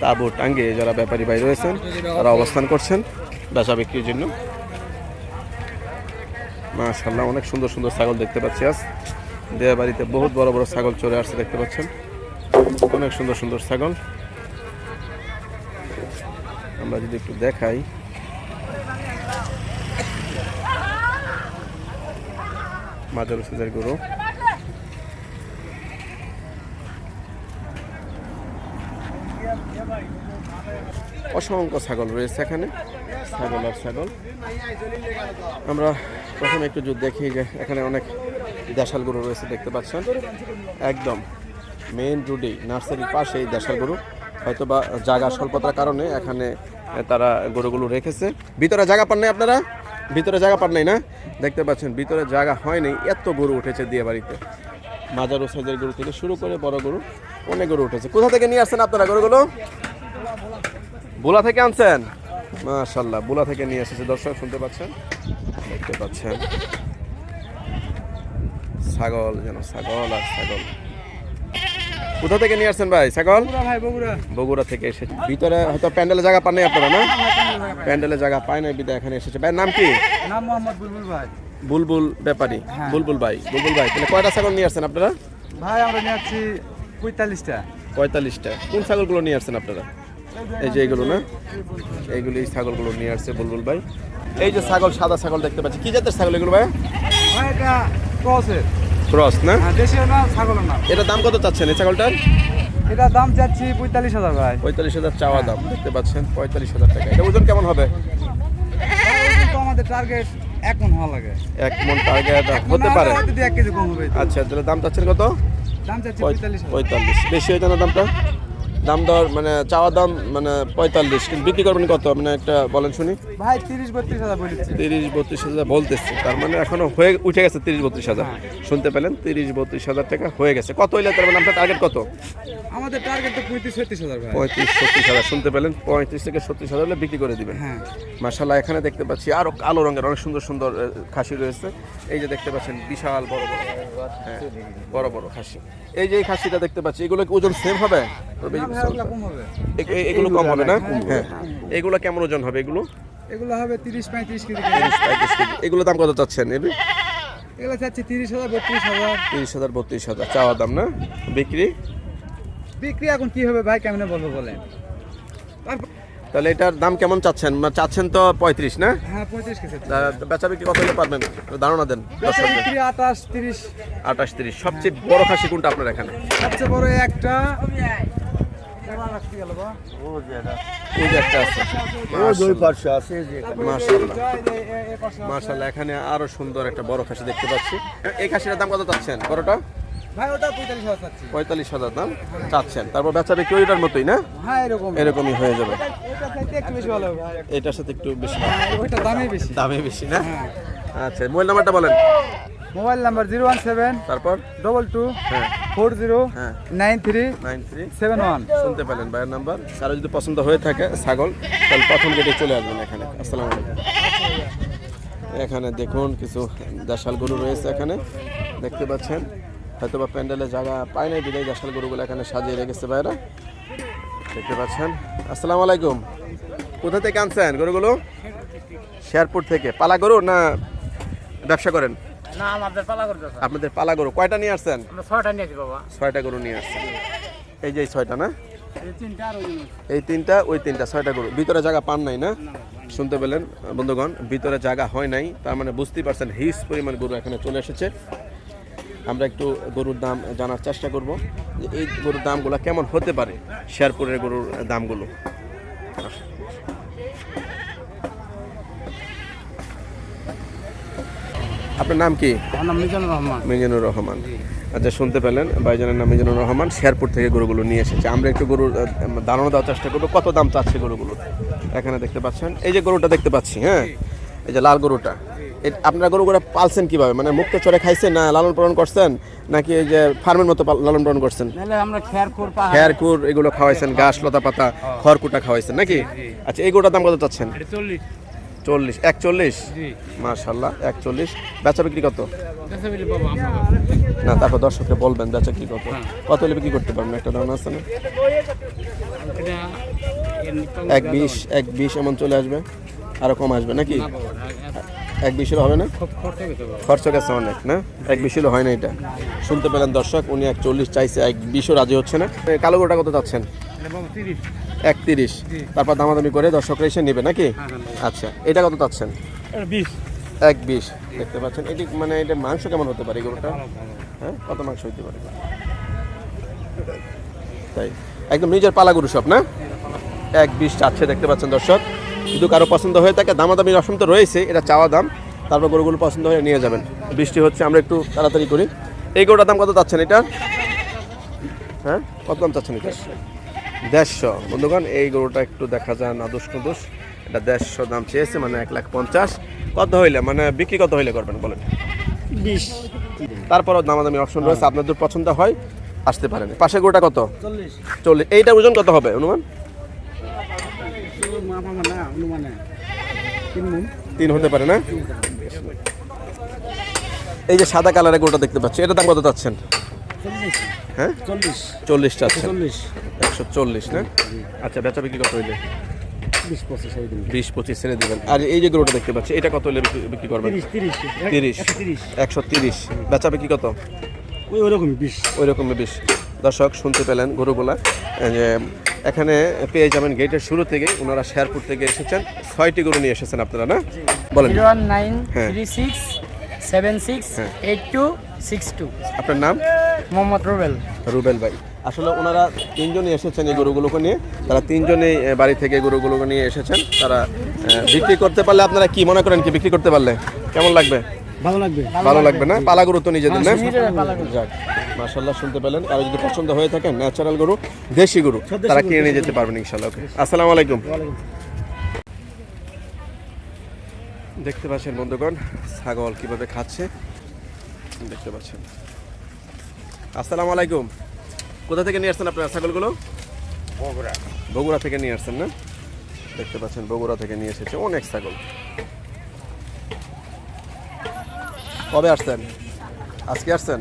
তাঁবু টাঙ্গে যারা ব্যাপারী ভাই রয়েছেন, তারা অবস্থান করছেন বেচা বিক্রির জন্য। মাশাল্লাহ অনেক সুন্দর সুন্দর ছাগল দেখতে পাচ্ছি আজ। দেয়া বাড়িতে বহুত বড় বড় ছাগল চলে আসছে দেখতে পাচ্ছেন। অনেক সুন্দর সুন্দর ছাগল। আমরা যদি একটু দেখাই। সুজের গরু। অসংখ্য ছাগল রয়েছে এখানে। ছাগল আর ছাগল। আমরা প্রথমে একটু যদি দেখি যে এখানে অনেক দেশাল গরু রয়েছে, দেখতে পাচ্ছেন? একদম মেইন রোডেই নার্সারির পাশে এই দেশাল গরু। হয়তো বা জায়গা স্বল্পতার কারণে এখানে তারা গরুগুলো রেখেছে। ভিতরে জায়গা পান নাই আপনারা? ভিতরে জায়গা পান নাই না? দেখতে পাচ্ছেন, ভিতরে জায়গা হয়নি। এত গরু উঠেছে দিয়ে বাড়িতে মাজারো সাইজের গরু থেকে শুরু করে বড় গরু অনেক গরু উঠেছে। কোথা থেকে নিয়ে আসছেন আপনারা গরুগুলো? বোলা থেকে আনছেন? মাশাল্লাহ বোলা থেকে নিয়ে এসেছে। দর্শক শুনতে পাচ্ছেন? দেখতে পাচ্ছেন। ছাগল যেন ছাগল আর ছাগল। কোথা থেকে নিয়ে আসছেন ভাই? ছাগল? বগুড়া থেকে এসেছে ভিতরে হয়তো প্যান্ডেলে জায়গা পান নাই আপনারা না? প্যান্ডেলে জায়গা পায় নাই বিদায় এখানে এসেছে। ভাই নাম কি? নাম মোহাম্মদ বুলবুল ভাই। বুলবুল ব্যাপারী হ্যাঁ। বুলবুল ভাই বুলবুল ভাই তাহলে কয়টা ছাগল নিয়ে আসছেন আপনারা? ভাই আমরা নিয়ে আসছি পঁয়তাল্লিশটা। পঁয়তাল্লিশটা। কোন ছাগলগুলো নিয়ে আসছেন আপনারা? এই যে এইগুলো না? এইগুলো এই ছাগলগুলো নিয়ে আসছে বুলবুল ভাই। এই যে ছাগল সাদা ছাগল দেখতে পাচ্ছি। কি জাতের ছাগল এগুলো ভাই? এটা ক্রসের। ক্রস না? হ্যাঁ দেশীয় না ছাগলের না। এটা দাম কত চাচ্ছেন এই ছাগলটার? এটা দাম চাচ্ছি পঁয়তাল্লিশ হাজার ভাই। পঁয়তাল্লিশ হাজার চাওয়া দাম দেখতে পাচ্ছেন পঁয়তাল্লিশ হাজার টাকা। এটা ওজন কেমন হবে? আমাদের টার্গেট এক মন হওয়া লাগে। এক মন টার্গেট হতে পারে। আচ্ছা তাহলে দাম চাচ্ছেন কত? দাম চাচ্ছি পঁয়তাল্লিশ। পঁয়তাল্লিশ। বেশি হয়েছে না দামটা? দাম দর মানে চাওয়া দাম মানে পঁয়তাল্লিশ কিন্তু বিক্রি করবেন কত? মানে একটা বলেন শুনি। ভাই তিরিশ বত্রিশ হাজার বলেছি। তিরিশ বত্রিশ হাজার বলতেছে তার মানে এখনও হয়ে উঠে গেছে তিরিশ বত্রিশ হাজার। শুনতে পেলেন তিরিশ বত্রিশ হাজার টাকা হয়ে গেছে। কত হইলে তার মানে আপনার টার্গেট কত? আমাদের টার্গেট তো পঁয়ত্রিশ ছত্রিশ হাজার পঁয়ত্রিশ ছত্রিশ হাজার। শুনতে পেলেন পঁয়ত্রিশ থেকে ছত্রিশ হাজার হলে বিক্রি করে দিবেন। হ্যাঁ। মার্শাল্লাহ এখানে দেখতে পাচ্ছি আরও কালো রঙের অনেক সুন্দর সুন্দর খাসি রয়েছে। এই যে দেখতে পাচ্ছেন বিশাল বড় বড় হ্যাঁ, বড় বড় খাসি। এই যে এই খাসিটা দেখতে পাচ্ছি এগুলো কি ওজন সেম হবে? না ওগুলা কম হবে। এ- এ- এগুলো কম হবে না? হ্যাঁ এগুলো কেমন ওজন হবে এগুলো? এগুলো হবে তিরিশ পঁয়ত্রিশ কেজি। এগুলো দাম কত চাচ্ছেন এবে এগুলো চাচ্ছি তিরিশ হাজার বত্রিশ হাজার। তিরিশ হাজার বত্রিশ হাজার। চাওয়া দাম না? বিক্রি? বিক্রি এখন কি হবে ভাই কেমনে বলব বলেন? তাহলে এটার দাম কেমন চাচ্ছেন? চাচ্ছেন তো পঁয়ত্রিশ না? হ্যাঁ পঁয়ত্রিশ বেচা বিক্রি কত হলে পারবেন? ধারণা দেন। আঠাশ তিরিশ। আঠাশ তিরিশ। সবচেয়ে বড় খাসি কোনটা আপনার এখানে? সবচেয়ে বড় একটা এখানে আরও সুন্দর একটা বড় খাসি দেখতে পাচ্ছি। এই খাসিটার দাম কত চাচ্ছেন? বড়টা? পঁয়তাল্লিশ হাজার দাম চাচ্ছেন। তারপর বেচা বিক্রি ওইটার মতোই না? হ্যাঁ এরকমই হয়ে যাবে। এটার সাথে একটু বেশি হ্যাঁ, ওইটা দামই বেশি। দামে বেশি না? হ্যাঁ আচ্ছা মোবাইল নাম্বারটা বলেন। Mobile number zero one seven তারপর? ডবল টু হ্যাঁ। ফোর জিরো হ্যাঁ। Nine three nine three seven one. শুনতে পেলেন ভাইয়ের নাম্বার। কারও যদি পছন্দ হয়ে থাকে ছাগল তাহলে প্রথম গেটে চলে আসবেন এখানে। আসসালামু আলাইকুম। এখানে দেখুন কিছু দেশাল গরু রয়েছে এখানে। দেখতে পাচ্ছেন হয়তো বা প্যান্ডেলে জায়গা পায় নাই বিদায় দেশাল গরুগুলো এখানে সাজিয়ে রেখেছে ভাইরা দেখতে পাচ্ছেন আসসালামু আলাইকুম। কোথা থেকে আনছেন গরুগুলো? শেরপুর থেকে। পালা গরু না ব্যবসা করেন? না আমাদের পালা করতে আপনাদের পালা গরু কয়টা নিয়ে আসছেন? আমরা ছয়টা নিয়েছি বাবা। ছয়টা গরু নিয়ে আসছেন। এই যে এই ছয়টা না? এই তিনটা ওই তিনটা ছয়টা গরু। ভিতরে জায়গা পান নাই না? শুনতে পেলেন বন্ধুগণ ভিতরে জায়গা হয় নাই। তার মানে বুঝতেই পারছেন হিউজ পরিমাণ গরু এখানে চলে এসেছে। আমরা একটু গরুর দাম জানার চেষ্টা করব যে এই গরুর দামগুলো কেমন হতে পারে শেরপুরের গরুর দামগুলো। আপনার নাম কি? মিজানুর রহমান। মিজানুর রহমান। আচ্ছা শুনতে পেলেন ভাইজানের নাম মিজানুর রহমান। শেয়ারপুর থেকে গরুগুলো নিয়ে এসেছে। আমরা একটু গরুর ধারণা দেওয়ার চেষ্টা করব। কত দাম চাচ্ছে গরুগুলো? এখানে দেখতে পাচ্ছেন। এই যে গরুটা দেখতে পাচ্ছি হ্যাঁ? এই যে লাল গরুটা। আপনারা গরুগুলো পালছেন কীভাবে? মানে মুক্ত চড়ে খাইছেন না লালন পালন করছেন? নাকি এই যে ফার্মের মতো লালন পালন করছেন? নাহলে আমরা খেয়ার খোর পাহাড়। খেয়ার কুর এগুলো খাওয়াইছেন ঘাস লতা পাতা খড়কুটা খাওয়াইছেন নাকি? আচ্ছা এই গরুটার দাম কত চাচ্ছেন? চল্লিশ চল্লিশ একচল্লিশ? জি। মাশাল্লাহ একচল্লিশ। বেচা বিক্রি কত? না তারপর দর্শককে বলবেন বেচা কি কত? হ্যাঁ। কত হলে বিক্রি করতে পারবেন? একটা ধারণা আছে না? এক বিশ এক বিশ এমন চলে আসবে। আরও কম আসবে নাকি? এক বিশের হবে না? খরচা গেছে অনেক না? এক বিশেরও হয় না এটা। শুনতে পেলেন দর্শক উনি এক চল্লিশ চাইছে এক বিশও রাজি হচ্ছে না। কালো গোটা কত যাচ্ছেন এটা বাবা তিরিশ। এক তিরিশ তারপর দামাদামি করে দর্শকরা এসে নেবে নাকি? হ্যাঁ হ্যাঁ আচ্ছা এটা কত চাচ্ছেন? বিশ। এক বিশ দেখতে পাচ্ছেন। এটি মানে এটা মাংস কেমন হতে পারে গরুটা? হ্যাঁ কত মাংস হতে পারে? তাই একদম নিজের পালা গরু সব না? এক বিশ চাচ্ছে দেখতে পাচ্ছেন দর্শক। যদি কারও পছন্দ হয়ে থাকে দামাদামি রসম তো রয়েছে এটা চাওয়া দাম। তারপর গরুগুলো পছন্দ হয়ে নিয়ে যাবেন। বৃষ্টি হচ্ছে আমরা একটু তাড়াতাড়ি করি। এই গরুটার দাম কত চাচ্ছেন এটা? হ্যাঁ কত দাম চাচ্ছেন এটা? দেড়শো। বন্ধুগণ এই গরুটা একটু দেখা যায় নাদুস নদুস এটা দেড়শো দাম চেয়েছে মানে এক লাখ পঞ্চাশ। কত হইলে? মানে বিক্রি কত হইলে করবেন বলেন? বিশ। তারপরও দামাদামি অপশন রয়েছে আপনাদের পছন্দ হয় আসতে পারেন। পাশে গরুটা কত? চল্লিশ। চল্লিশ। এইটার ওজন কত হবে অনুমান? না তিন হতে পারে না? এই যে সাদা কালারের গরুটা দেখতে পাচ্ছি এটার দাম কত চাচ্ছেন? হ্যাঁ? চল্লিশ। একশো চল্লিশ। না? আচ্ছা বেচা বিক্রি কত হইলে? বিশ পঁচিশ দিন বিশ পঁচিশ ছেড়ে দেবেন। আর এই যে গরুটা দেখতে পাচ্ছি এটা কত হলে বিক্রি- করবেন? তিরিশ একশো তিরিশ। বেচা বিক্রি কত? ওই ওরকমই বিশ। ওই রকমের দর্শক শুনতে পেলেন গরুগুলা। যে এখানে পেয়ে যাবেন গেটের শুরু থেকে ওনারা শেরপুর থেকে এসেছেন। ছয়টি গরু নিয়ে এসেছেন আপনারা না? বলেন। হ্যাঁ। Seven six. Eight two six two. আপনার নাম? মোহাম্মদ রুবেল। রুবেল ভাই। আসলে ওনারা তিনজনই এসেছেন এই গরুগুলোকে নিয়ে। তারা তিনজনেই বাড়ি থেকে গরুগুলোকে নিয়ে এসেছেন। তারা বিক্রি করতে পারলে আপনারা কি মনে করেন কি বিক্রি করতে পারলে? কেমন লাগবে? ভালো লাগবে। ভালো লাগবে। না? পালা গরু তো নিজেদের না? নিজেরা পালা গরু। যাক মাশাল্লাহ শুনতে পেলেন। কারও যদি পছন্দ হয়ে থাকে ন্যাচারাল গরু দেশি গরু তারা কিনে নিয়ে যেতে পারবেন ইনশাল্লাহ ওকে আসসালামু আলাইকুম। দেখতে পাচ্ছেন বন্ধুগণ ছাগল কীভাবে খাচ্ছে? দেখতে পাচ্ছেন। আসসালামু আলাইকুম কোথা থেকে নিয়ে আসছেন আপনারা ছাগলগুলো? বগুড়া। বগুড়া থেকে নিয়ে আসছেন না? দেখতে পাচ্ছেন বগুড়া থেকে নিয়ে এসেছে অনেক ছাগল। কবে আসছেন? আজকে আসছেন?